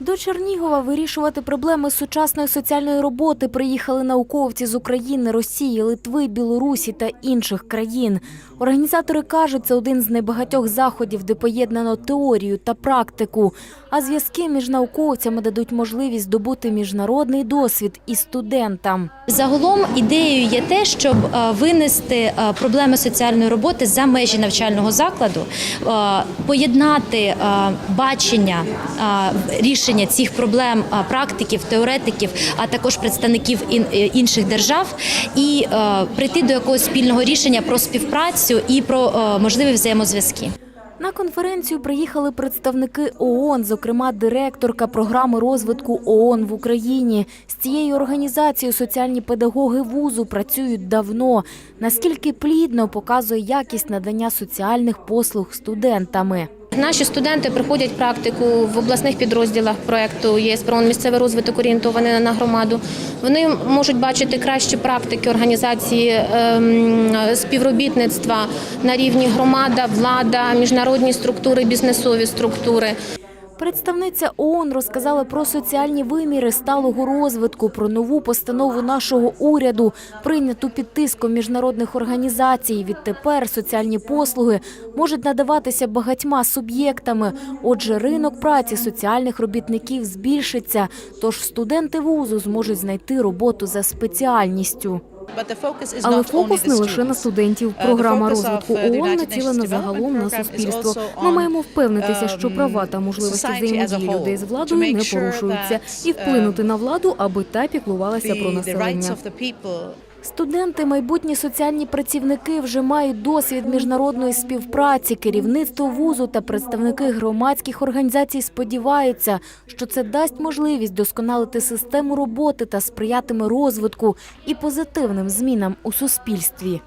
До Чернігова вирішувати проблеми сучасної соціальної роботи приїхали науковці з України, Росії, Литви, Білорусі та інших країн. Організатори кажуть, це один з небагатьох заходів, де поєднано теорію та практику. А зв'язки між науковцями дадуть можливість здобути міжнародний досвід і студентам. Загалом ідеєю є те, щоб е, винести е, проблеми соціальної роботи за межі навчального закладу, е, поєднати бачення е, рішення цих проблем практиків, теоретиків, а також представників е, інших держав, і е, прийти до якогось спільного рішення про співпрацю і про е, можливі взаємозв'язки. На конференцію приїхали представники ООН, зокрема директорка програми розвитку ООН в Україні. З цією організацією соціальні педагоги вузу працюють давно. Наскільки плідно показує якість надання соціальних послуг студентами. Наші студенти проходять практику в обласних підрозділах проекту ЄС про місцевий розвиток орієнтований на громаду. Вони можуть бачити кращі практики організації ем, співробітництва на рівні громада, влада, міжнародні структури, бізнесові структури. Представниця ООН розказала про соціальні виміри сталого розвитку, про нову постанову нашого уряду, прийняту під тиском міжнародних організацій. Відтепер соціальні послуги можуть надаватися багатьма суб'єктами. Отже, ринок праці соціальних робітників збільшиться, тож студенти вузу зможуть знайти роботу за спеціальністю. Але фокус не лише на студентів. Програма розвитку ООН націлена загалом на суспільство. Ми маємо впевнитися, що права та можливості взаємодії людей з владою не порушуються, і вплинути на владу, аби та піклувалася про населення. Студенти, майбутні соціальні працівники вже мають досвід міжнародної співпраці. Керівництво вузу та представники громадських організацій сподіваються, що це дасть можливість досконалити систему роботи та сприятиме розвитку і позитивним змінам у суспільстві.